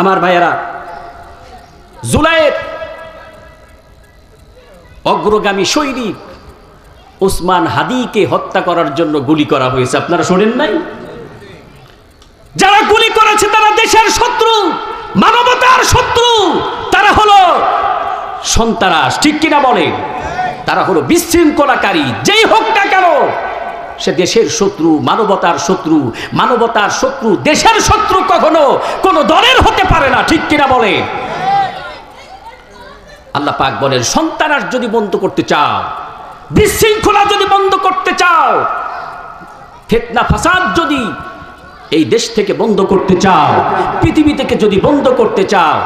আমার ভাইয়েরা, জুলাইয়ের অগ্রগামী সৈনিক ওসমান হাদিকে হত্যা করার জন্য গুলি করা হয়েছে। আপনারা শোনেন নাই? যারা গুলি করেছে তারা দেশের শত্রু, মানবতার শত্রু। তারা হলো সন্তারাস, ঠিক কিনা বলে তারা হলো বিশৃঙ্খলাকারী, যেই হোক না কেন সে দেশের শত্রু, মানবতার শত্রু মানবতার শত্রু, দেশের শত্রু কখনো কোনো দলের হতে পারে না, ঠিক কিনা বলে? আল্লাহ পাক বলেন সন্তানাস যদি বন্ধ করতে চাও, বিশৃঙ্খলা যদি বন্ধ করতে চাও, ফেতনা, ফাসাদ যদি এই দেশ থেকে বন্ধ করতে চাও, পৃথিবী থেকে যদি বন্ধ করতে চাও,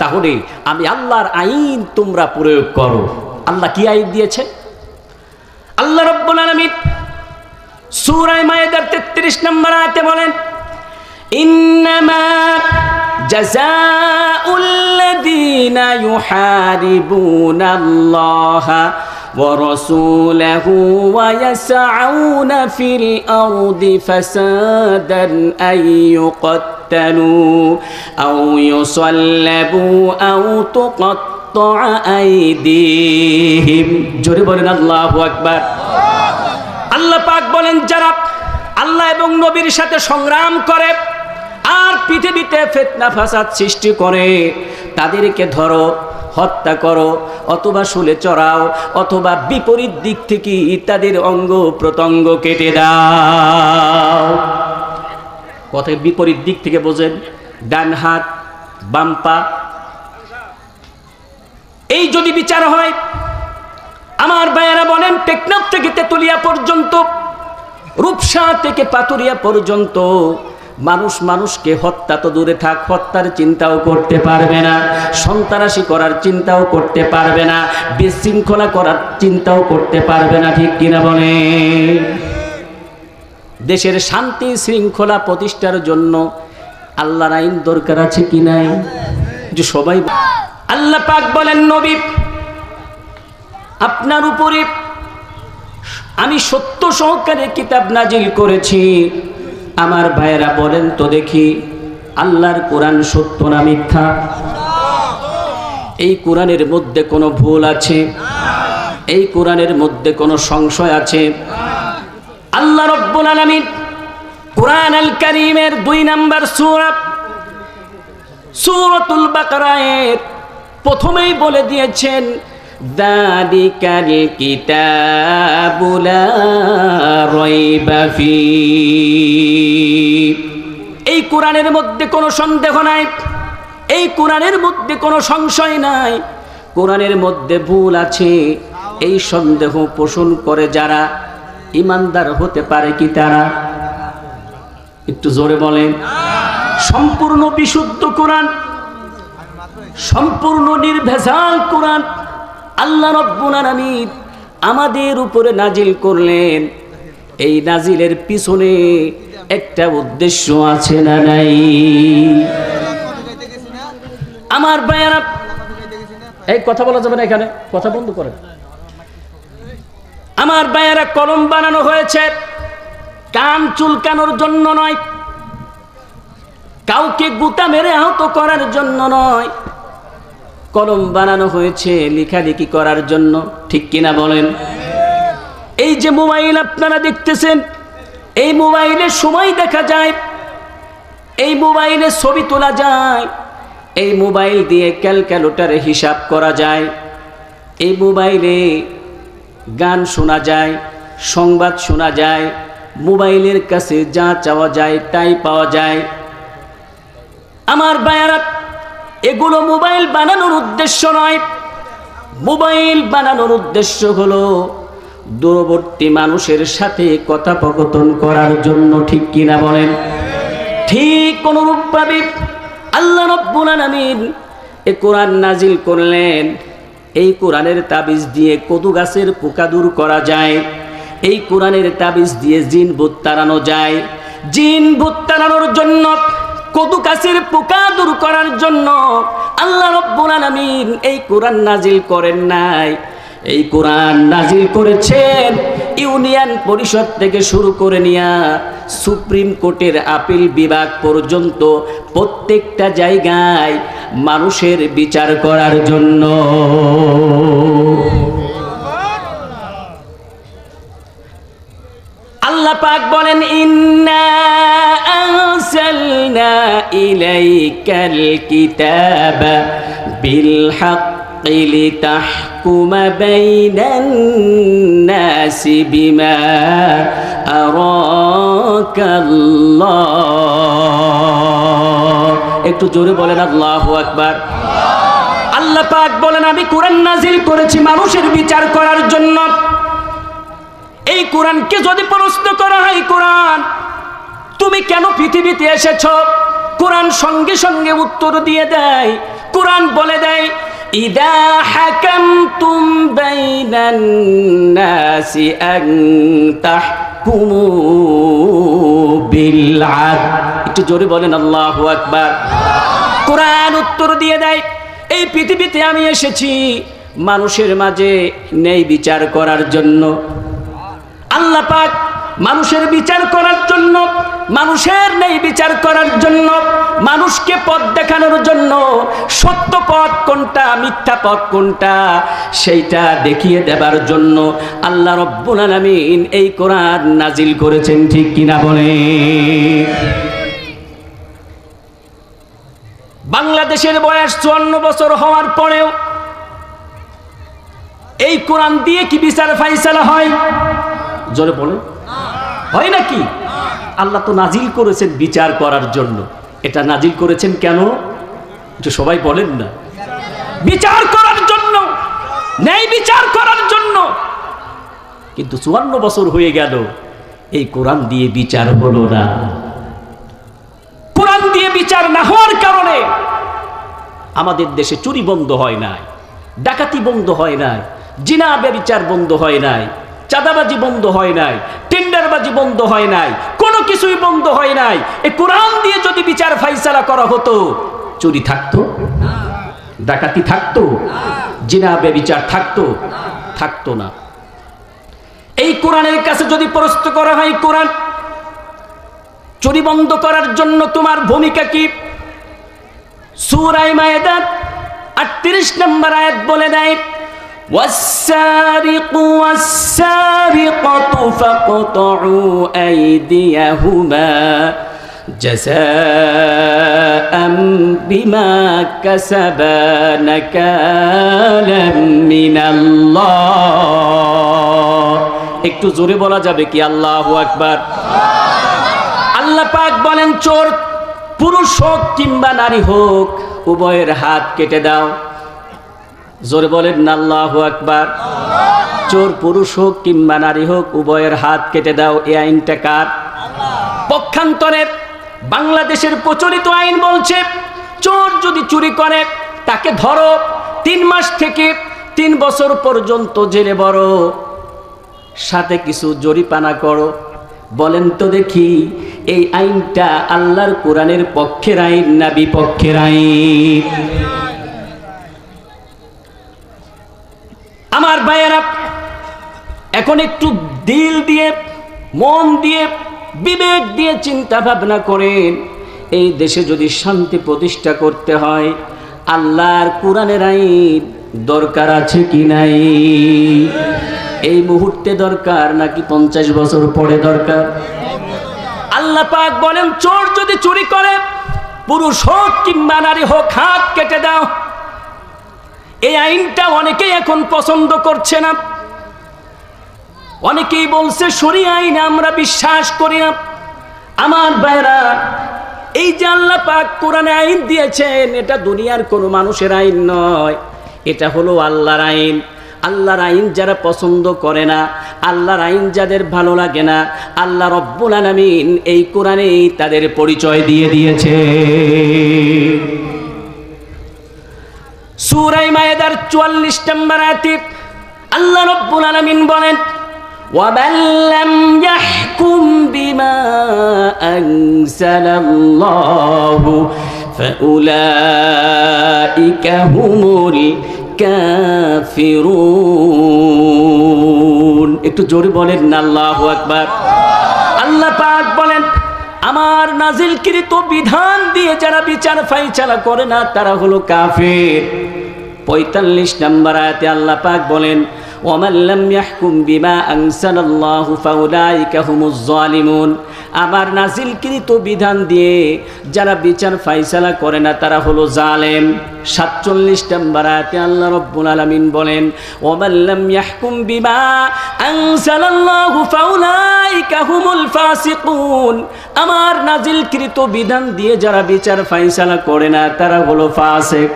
তাহলে আমি আল্লাহর আইন তোমরা প্রয়োগ করো। আল্লাহ কি আইন দিয়েছে? আল্লাহ রব্বুল আলামিন সূরা মায়েদার 33 নম্বর আয়াতে বলেন ইন্নামা জাযাউল লাযীনা ইউহারিবুনা আল্লাহা ورسوله ويسعون في الأرض فسادا أن يقتلوا أو يصلبوا أو تقطع أيديهم جري بولن الله أكبر আল্লাহ পাক বলেন, যারা আল্লাহ এবং নবীর সাথে সংগ্রাম করে আর পৃথিবীতে ফেতনা ফাসাদ সৃষ্টি করে, তাদেরকে ধরো, হত্যা করো, অথবা শুলে চড়াও, অথবা বিপরীত দিক থেকে তাদের অঙ্গ প্রত্যঙ্গ কেটে দাও। কথায় বিপরীত দিক থেকে বোঝেন, ডান হাত বাম্পা এই যদি বিচার হয় আমার ভাইয়েরা বলেন, টেকনাফ থেকে তেতুলিয়া পর্যন্ত, রূপসা থেকে পাতুরিয়া পর্যন্ত মানুষ মানুষকে হত্যা তো দূরে থাক, হত্যার চিন্তাও করতে পারবে না, সন্ত্রাসী করার চিন্তাও করতে পারবে না, বিশৃঙ্খলা করার চিন্তাও করতে পারবে না, ঠিক কিনা বলে দেশের শান্তি শৃঙ্খলা প্রতিষ্ঠার জন্য আল্লাহর আইন দরকার আছে কি নাই? যে সবাই আল্লাহ পাক বলেন, নবী আপনার উপরে আমি সত্য সহকারে কিতাব নাজিল করেছি। আমার ভাইয়েরা বলেন তো দেখি, আল্লাহর কোরআন সত্য না মিথ্যা? এই কোরআনের মধ্যে কোনো ভুল আছে? এই কোরআনের মধ্যে কোনো সংশয় আছে? আল্লাহ রব্বুল আলামিন কোরআন আল কারীমের দুই নাম্বার সূরা, সূরাতুল বাকারায়ের প্রথমেই বলে দিয়েছেন দালিকাল কিতাবু লা রাইবা ফি এই কোরআনের মধ্যে কোনো সন্দেহ নাই। এই কোরআনের মধ্যে কোনো সংশয় নাই। কোরআনের মধ্যে ভুল আছে। এই সন্দেহ পোষণ করে যারা। ইমানদার হতে পারে কি তারা? একটু জোরে বলেন। সম্পূর্ণ বিশুদ্ধ কোরআন। সম্পূর্ণ নির্ভেজাল কোরআন। আল্লাহ রব্বুল আমাদের উপরে নাজিল করলেন। এই নাজিলের পিছনে একটা উদ্দেশ্য আছে না নাই? আমার ভাইয়ারা, এই কথা বলা যাবে না এখানে, কথা বন্ধ করেন। আমার ভাইয়ারা, কলম বানানো হয়েছে, কান চুলকানোর জন্য নয়, কাউকে গুতা মেরে আহত করার জন্য নয়। কলম বানানো হয়েছে লেখালেখি করার জন্য, ঠিক কিনা বলেন? এই যে মোবাইল আপনারা দেখতেছেন, এই মোবাইলে সময় দেখা যায়, এই মোবাইলে ছবি তোলা যায়, এই মোবাইল দিয়ে ক্যালকুলেটারে হিসাব করা যায়, এই মোবাইলে গান শোনা যায়, সংবাদ শোনা যায়, মোবাইলের কাছে যা চাওয়া যায় তাই পাওয়া যায়। আমার বায়ারা এগুলো মোবাইল বানানোর উদ্দেশ্য নয়। মোবাইল বানানোর উদ্দেশ্য হলো দূরবর্তী মানুষের সাথে কথোপকথন করার জন্য, ঠিক কিনা বলেন? ঠিক অনুরূপভাবে আল্লাহ রব্বুল আলামিন এ কোরআন নাজিল করলেন। এই কোরআনের তাবিজ দিয়ে কদু গাছের পোকা দূর করা যায়। এই কোরআনের তাবিজ দিয়ে জিন ভূত তাড়ানো যায়। জিন ভূত তাড়ানোর জন্য কদু গাছের পোকা দূর করার জন্য আল্লাহ রব্বুল আলামিন এই কোরআন নাজিল করেন নাই। এই কোরআন নাজিল করেছেন, ইউনিয়ন পরিষদ থেকে শুরু করে নিয়া সুপ্রিম কোর্টের আপিল বিভাগ পর্যন্ত প্রত্যেকটা জায়গায় মানুষের বিচার করার জন্য। আল্লাহ পাক বলেন, ইন্না ইলাইকাল কিতাবা বিল হাক্কি লিতাহকুমা বাইনান নাসি বিমা আরাকাল্লাহ একটু জোরে বলেন আল্লাহু আকবার। আল্লাহ পাক বলেন, আমি কোরআন নাজিল করেছি মানুষের বিচার করার জন্য। এই কোরআনকে যদি প্রশ্ন করা হয় কোরআন, তুমি কেন পৃথিবীতে এসেছ? কোরআন সঙ্গে সঙ্গে উত্তর দিয়ে দেয়। কোরআন বলে দেয়, ইদা হাকামতুম বাইনান নাসি আন তাহকুমু একটু জোরে বলেন, আল্লাহু আকবার। কোরআন উত্তর দিয়ে দেয়, এই পৃথিবীতে আমি এসেছি মানুষের মাঝে নেই বিচার করার জন্য। আল্লাহ পাক মানুষের বিচার করার জন্য, মানুষের নেই বিচার করার জন্য, মানুষকে পথ দেখানোর জন্য, সত্য পথ কোনটা, মিথ্যা পথ কোনটা, সেইটা দেখিয়ে দেবার জন্য আল্লাহ রব্বুল আলামিন এই কোরআন নাজিল করেছেন, ঠিক কিনা বলে? বাংলাদেশের বয়স চুয়ান্ন বছর হওয়ার পরেও এই কোরআন দিয়ে কি বিচার ফাইসালা হয়? জোরে বলে হয় নাকি? আল্লাহ তো নাজিল করেছেন বিচার করার জন্য। এটা নাজিল করেছেন কেন? যে সবাই বলেন না। বিচার করার জন্য, ন্যায় বিচার করার জন্য। কিন্তু চুয়ান্ন বছর হয়ে গেল, এই কোরআন দিয়ে বিচার হলো না। কোরআন দিয়ে বিচার না হওয়ার কারণে আমাদের দেশে চুরি বন্ধ হয় নাই, ডাকাতি বন্ধ হয় নাই, জিনা ব্যবিচার বন্ধ হয় নাই। চাঁদাবাজি বন্ধ হয় নাই, টেন্ডারবাজি বন্ধ হয় নাই, কোনো কিছুই বন্ধ হয় নাই। এ কোরআন দিয়ে যদি বিচার ফাইসালা করা হতো, চুরি থাকতো, ডাকাতি থাকতো, জিনা ব্যবিচার থাকতো থাকতো না। এই কোরআনের কাছে যদি প্রশ্ন করা হয়, কোরআন চুরি বন্ধ করার জন্য তোমার ভূমিকা কি? সুরাই মায়েদাত আটত্রিশ নম্বর আয়াত বলে দেয় والسارق والسارقة فاقطعوا أيديهما جزاء بما كسبا نكالا من الله একটু জোরে বলা যাবে কি আল্লাহ আকবার আল্লাহ পাক বলেন চোর পুরুষ হোক কিংবা নারী হোক উভয়ের হাত কেটে দাও জোরে বলেন, আল্লাহু আকবার। চোর পুরুষ হোক কিংবা নারী হোক, উভয়ের হাত কেটে দাও এই আইনটা কার? পক্ষান্তরে বাংলাদেশের প্রচলিত আইন বলছে, চোর যদি চুরি করে, তাকে ধরো, তিন মাস থেকে তিন বছর পর্যন্ত জেলে বড় সাথে কিছু জরিপানা করো। বলেন তো দেখি, এই আইনটা আল্লাহর কোরআনের পক্ষের আইন না বিপক্ষের আইন? আমার ভাইয়েরা, এখন একটু দিল দিয়ে, মন দিয়ে, বিবেক দিয়ে চিন্তা ভাবনা করেন এই দেশে যদি শান্তি প্রতিষ্ঠা করতে হয়, আল্লাহর কোরআনের আইন দরকার আছে কি নাই? এই মুহূর্তে দরকার নাকি পঞ্চাশ বছর পরে দরকার? আল্লাহ পাক বলেন, চোর যদি চুরি করে, পুরুষ হোক কিংবা নারী হোক, হাত কেটে দাও। এই আইনটা অনেকেই এখন পছন্দ করছে না। অনেকেই বলছে, সরি আইন, আমরা বিশ্বাস করি না। আমার বাইরা এই আল্লাহ পাক কোরআনে আইন দিয়েছেন, এটা দুনিয়ার কোনো মানুষের আইন নয়। এটা হলো আল্লাহর আইন। আল্লাহর আইন যারা পছন্দ করে না, আল্লাহর আইন যাদের ভালো লাগে না, আল্লাহ রব্বুল আলামিন এই কোরআনেই তাদের পরিচয় দিয়ে দিয়েছে সুরাই মায়েদার চুয়াল্লিশ নম্বর আয়াতে আল্লাহ রব্বুল আলামিন বলেন ومن لم يحكم بما أنزل الله فأولئك هم الكافرون একটু জোরে বলেন না আল্লাহু আকবার আল্লাহ পাক বলেন আমার নাজিলকৃত বিধান দিয়ে যারা বিচার ফাইচালা করে না, তারা হলো কাফের। পঁয়তাল্লিশ নম্বর আয়াতে আল্লাহ বলেন ওমান লাম ইয়াহকুম বিমা আনসালাল্লাহু ফাউলাইকা হুমুজ জালিমুন আমার নাজিলকৃত বিধান দিয়ে যারা বিচার ফাইসালা করে না, তারা হলো জালেম। সাতচল্লিশ নম্বর আয়াতে আল্লাহ রব্বুল আলামিন বলেন, ওমান লাম ইয়াহকুম বিমা আনসালাল্লাহু ফাউলাইকা হুমুল ফাসিকুন। আমার নাজিলকৃত বিধান দিয়ে যারা বিচার ফাইসালা করে না, তারা হলো ফাসিক।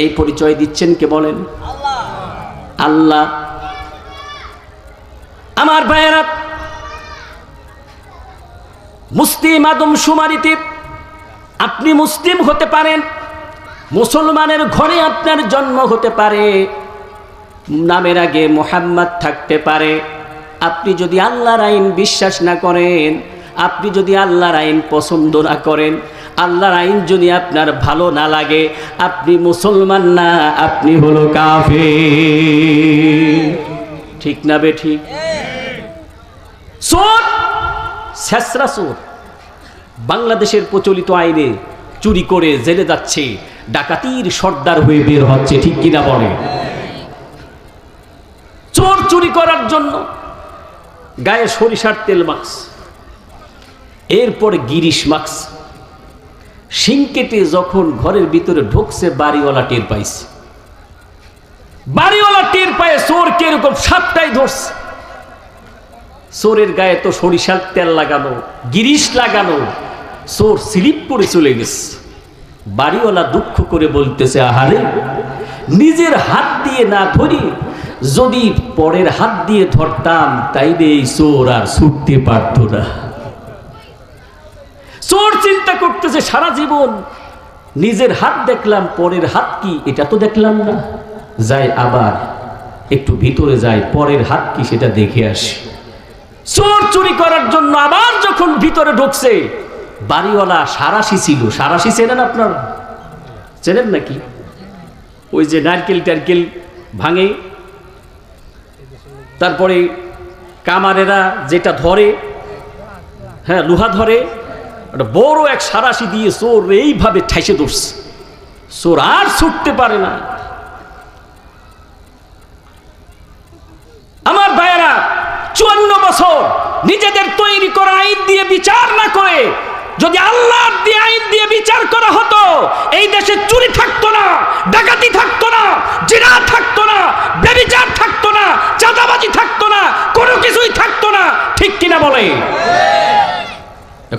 এই পরিচয় দিচ্ছেন কে বলেন? আল্লাহ। আমার ভাইয়েরা, মুসলিম আদম সুমারিতে আপনি মুসলিম হতে পারেন, মুসলমানের ঘরে আপনার জন্ম হতে পারে, নামের আগে মোহাম্মদ থাকতে পারে। আপনি যদি আল্লাহর আইন বিশ্বাস না করেন, আপনি যদি আল্লাহর আইন পছন্দ না করেন আল্লাহর আইন যদি আপনার ভালো না লাগে, আপনি মুসলমান না, আপনি হলো কাফে ঠিক না বে ঠিক চোর, শেষরা চোর। বাংলাদেশের প্রচলিত আইনে চুরি করে জেলে যাচ্ছে, ডাকাতির সর্দার হয়ে বের হচ্ছে, ঠিক কিনা বলে? চোর চুরি করার জন্য গায়ে সরিষার তেল মাখস এরপরে গিরিশ মাখস শিং কেটে যখন ঘরের ভিতরে ঢুকছে, বাড়িওয়ালা টের পাইছে। বাড়িওয়ালা টের পায়ে চোর কীরকম সাতটাই ধরছে। চোরের গায়ে তো সরিষার তেল লাগানো, গিরিশ লাগানো, চোর স্লিপ করে চলে গেছে। বাড়িওয়ালা দুঃখ করে বলতেছে, আহারে, নিজের হাত দিয়ে না ধরি, যদি পরের হাত দিয়ে ধরতাম, তাইলে এই চোর আর ছুটতে পারত না। চোর চিন্তা করতেছে সারা জীবন। নিজের হাত দেখলাম, পরের হাত কি? এটা তো দেখলাম না। যাই আবার একটু ভিতরে যাই, পরের হাত কি সেটা দেখে আসি। চোর চুরি করার জন্য আবার যখন ভিতরে ঢুকছে, বাড়িওয়ালা সারাশি ছিল সারাশি চেনেন আপনার? চেনেন নাকি? ওই যে নারকেল টারকেল ভাঙে, তারপরে কামারেরা যেটা ধরে হ্যাঁ লোহা ধরে একটা বড় এক সারাশি দিয়ে চোর এইভাবে ঠাইসে ধরছে। চোর আর ছুটতে পারে না। আমার ভাইয়েরা, চুয়ান্ন বছর নিজেদের তৈরি করা আইন দিয়ে বিচার না করে, যদি আল্লাহ দিয়ে আইন দিয়ে বিচার করা হতো, এই দেশে চুরি থাকতো না ডাকাতি থাকতো না জিনা থাকতো না বেবিচার থাকতো না চাঁদাবাজি থাকতো না কোনো কিছুই থাকতো না ঠিক কিনা বলে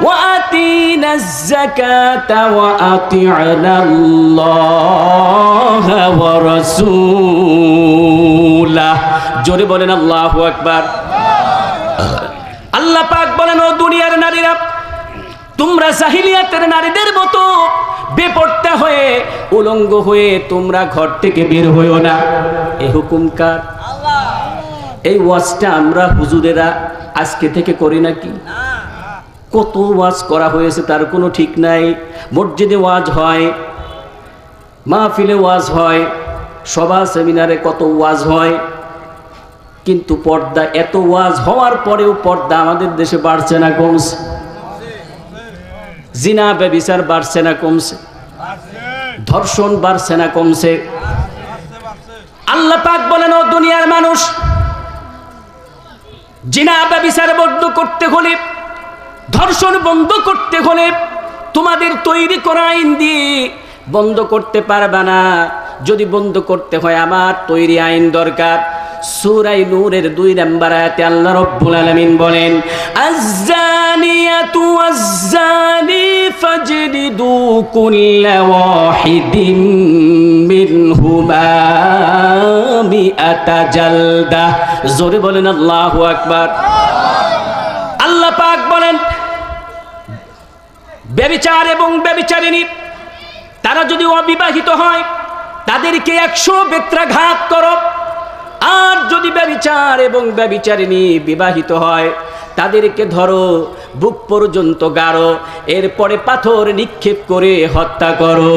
وأتينا الزكاة وأطعنا الله ورسوله জোরে বলেন আল্লাহু আকবার আল্লাহ পাক বলেন ও দুনিয়ার নারীরা তোমরা জাহিলিয়াতের নারীদের মতো বেপর্দা হয়ে উলঙ্গ হয়ে তোমরা ঘর থেকে বের হইও না এ হুকুম কার এই ওয়াজটা আমরা হুজুরেরা আজকে থেকে করি নাকি কত ওয়াজ করা হয়েছে তার কোনো ঠিক নাই। মসজিদে ওয়াজ হয়, মাহফিলে ওয়াজ হয়, সভা সেমিনারে কত ওয়াজ হয়। কিন্তু পর্দা, এত ওয়াজ হওয়ার পরেও পর্দা আমাদের দেশে বাড়ছে না কমছে। জিনা, ব্যবিচার বাড়ছে না কমছে। ধর্ষণ বাড়ছে না কমছে। আল্লাহ পাক বলেন, ও দুনিয়ার মানুষ, জিনা, ব্যবিচার বন্ধ করতে হলে ধর্ষণ বন্ধ করতে হলে তোমাদের তৈরি করা আইন দিয়ে বন্ধ করতে পারবে না। যদি বন্ধ করতে হয়, আমার তৈরি আইন দরকার। সুরাই নূরের দুই নাম্বার আয়াতে আল্লাহ রাব্বুল আলামিন বলেন আয-জানিয়াতু ওয়াজ-জানি ফাজলিদু কুল্লা ওয়াহিদিন মিনহুমা মিআতা জালদা। জোরে বলেন আল্লাহু আকবার। আল্লাহ পাক বলেন ব্যবিচার এবং ব্যবিচারিণী, তারা যদি অবিবাহিত হয়, তাদেরকে একশো বেত্রাঘাত করো। আর যদি ব্যবিচার এবং ব্যবিচারিণী বিবাহিত হয়, তাদেরকে ধরো, বুক পর্যন্ত গাড়ো, এরপরে পাথর নিক্ষেপ করে হত্যা করো।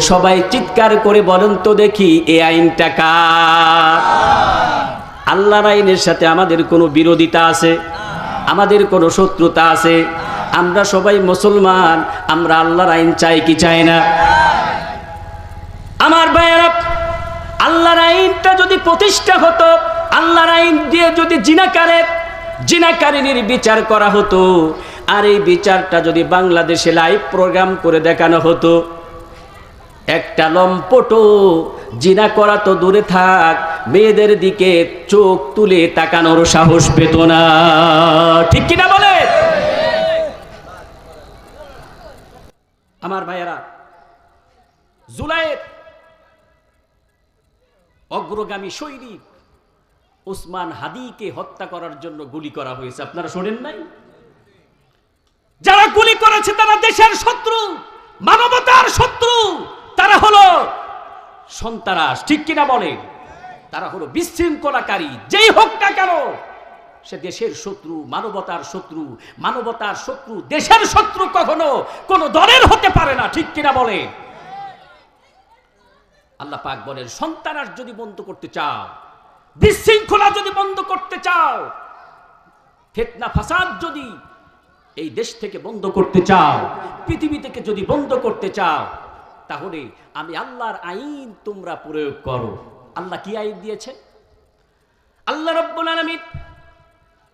সবাই চিৎকার করে বলেন তো দেখি, এ আইনটা কার? আল্লাহর আইনের সাথে আমাদের কোনো বিরোধিতা আছে? আমাদের কোনো শত্রুতা আছে? আমরা সবাই মুসলমান, আমরা আল্লাহর আইন চাই কি চাই না? আমার ভাইয়েরা, আল্লাহর আইনটা যদি প্রতিষ্ঠা হতো, আল্লাহর আইন দিয়ে যদি জিনাকারের জিনাকারিনীর বিচার করা হতো, আর এই বিচারটা যদি বাংলাদেশে লাইভ প্রোগ্রাম করে দেখানো হতো, একটা লম্পটো, জিনা করা তো দূরে থাক, মেয়েদের দিকে চোখ তুলে তাকানোর সাহস পেত না। ঠিক কিনা বলে আমার ভাইয়েরা, জুলাইয়ের অগ্রগামী সৈনিক ওসমান হাদিকে হত্যা করার জন্য গুলি করা হয়েছে। আপনারা শোনেন নাই? যারা গুলি করেছে তারা দেশের শত্রু, মানবতার শত্রু। তারা হলো সন্তারাস, ঠিক কিনা বলে তারা হলো বিশৃঙ্খলাকারী, যেই হোক না কেন সে দেশের শত্রু, মানবতার শত্রু মানবতার শত্রু, দেশের শত্রু কখনো কোন দলের হতে পারে না, ঠিক কিনা বলে? আল্লাহ পাক বলেন সন্তানার যদি বন্ধ করতে চাও, বিশৃঙ্খলা যদি বন্ধ করতে চাও, ফেতনা, ফাসাদ যদি এই দেশ থেকে বন্ধ করতে চাও, পৃথিবী থেকে যদি বন্ধ করতে চাও, তাহলে আমি আল্লাহর আইন তোমরা প্রয়োগ করো। আল্লাহ কি আইন দিয়েছে? আল্লাহ রব্বুল আলামিন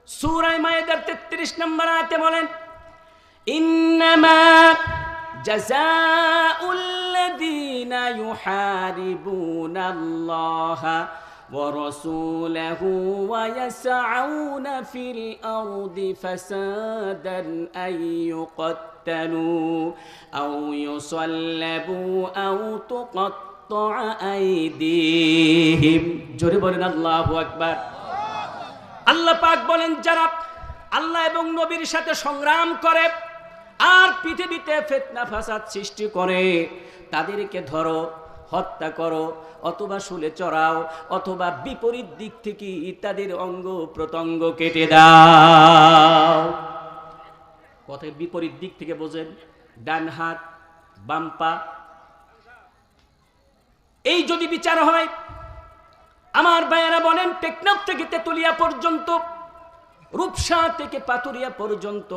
সূরা মায়েদার 33 নম্বর আয়াতে বলেন ইন্নামা জাযাউল লাযীনা ইউহারিবুনা আল্লাহা ورسوله ويسعون في الأرض فسادا أن يقتلوا أو يصلبوا أو تقطع أيديهم جري بولن الله أكبر আল্লাহ পাক বলেন, যারা আল্লাহ এবং নবীর সাথে সংগ্রাম করে আর পৃথিবীতে ফেতনা ফাসাদ সৃষ্টি করে, তাদেরকে ধরো, হত্যা করো, অথবা শুলে চড়াও, অথবা বিপরীত দিক থেকে তাদের অঙ্গ প্রত্যঙ্গ কেটে দাও। কথায় বিপরীত দিক থেকে বোঝেন, ডান হাত বাম্পা এই যদি বিচার হয় আমার ভাইয়েরা বলেন, টেকনাফ থেকে তেতুলিয়া পর্যন্ত, রূপসা থেকে পাতুরিয়া পর্যন্ত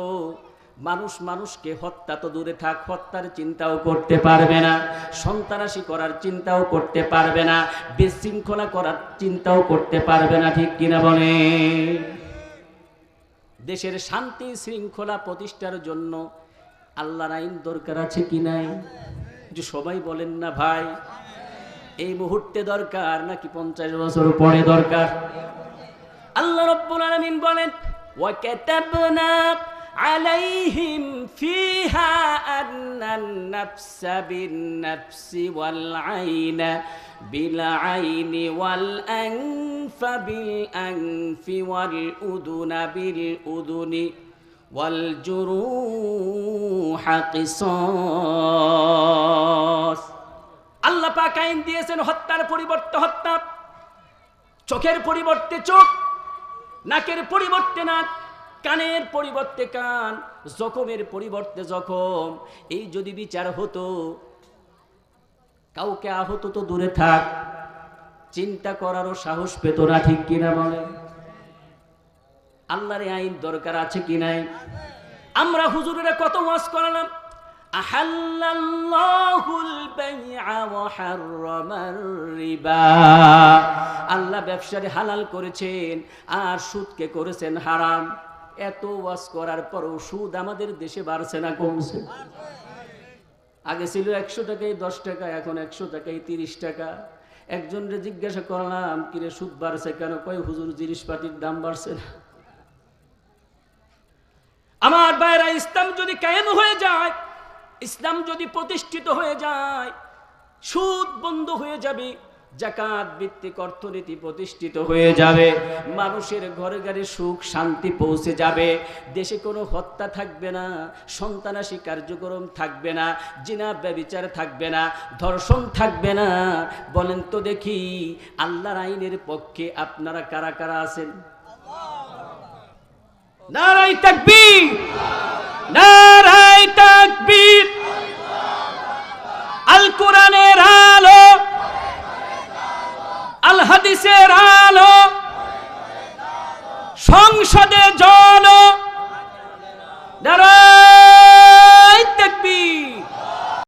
মানুষ মানুষকে হত্যা তো দূরে থাক, হত্যার চিন্তাও করতে পারবে না, সন্ত্রাসী করার চিন্তাও করতে পারবে না, বিশৃঙ্খলা করার চিন্তাও করতে পারবে না, ঠিক কিনা বলে দেশের শান্তি শৃঙ্খলা প্রতিষ্ঠার জন্য আল্লাহর আইন দরকার আছে কি নাই? যে সবাই বলেন না, ভাই এই মুহূর্তে দরকার নাকি পঞ্চাশ বছর পরে দরকার আল্লাহ রব্বুল আলামিন বলেন وكتبنا عليهم فيها أن النفس بالنفس والعين بالعين والأنف بالأنف والأذن بالأذن والجروح قصاص আল্লাহ পাক আইন দিয়েছেন, হত্যার পরিবর্তে হত্যা। চোখের পরিবর্তে চোখ, নাকের পরিবর্তে নাক, কানের পরিবর্তে কান, জখমের পরিবর্তে জখম। এই যদি বিচার হতো, কাউকে আহত তো দূরে থাক, চিন্তা করারও সাহস পেত না, ঠিক কিনা বলে আল্লাহর আইন দরকার আছে কি নাই? আমরা হুজুরেরা কত ওয়াজ করালাম? আহাল্লাল্লাহুল বাইআ ওয়া হাররামার রিবা। আল্লাহ ব্যবসারে হালাল করেছেন আর সুদকে করেছেন হারাম। এত ওয়াজ করার পরও সুদ আমাদের দেশে বাড়ছে না কমছে। আগে ছিল একশো টাকায় দশ টাকা, এখন একশো টাকায় তিরিশ টাকা। একজনরে জিজ্ঞাসা করলাম, কিরে, সুদ বাড়ছে কেন? কয়, হুজুর, জিনিসপাতির দাম বাড়ছে না। আমার বাইরা ইসলাম যদি কায়েম হয়ে যায় ইসলাম যদি প্রতিষ্ঠিত হয়ে যায়, সুদ বন্ধ হয়ে যাবে জাকাত ভিত্তিক অর্থনীতি প্রতিষ্ঠিত হয়ে যাবে, মানুষের ঘরে ঘরে সুখ, শান্তি পৌঁছে যাবে, দেশে কোনো হত্যা থাকবে না সন্তানাসী কার্যক্রম থাকবে না, জিনা ব্যবিচার থাকবে না, ধর্ষণ থাকবে না, বলেন তো দেখি আল্লাহর আইনের পক্ষে আপনারা কারা কারা আছেন? নারাই তাকবীর! নারাই তাকবীর। আল কোরআনের আলো। আল হাদিসের আলো। সংসদে জন নারাই তাকবীর।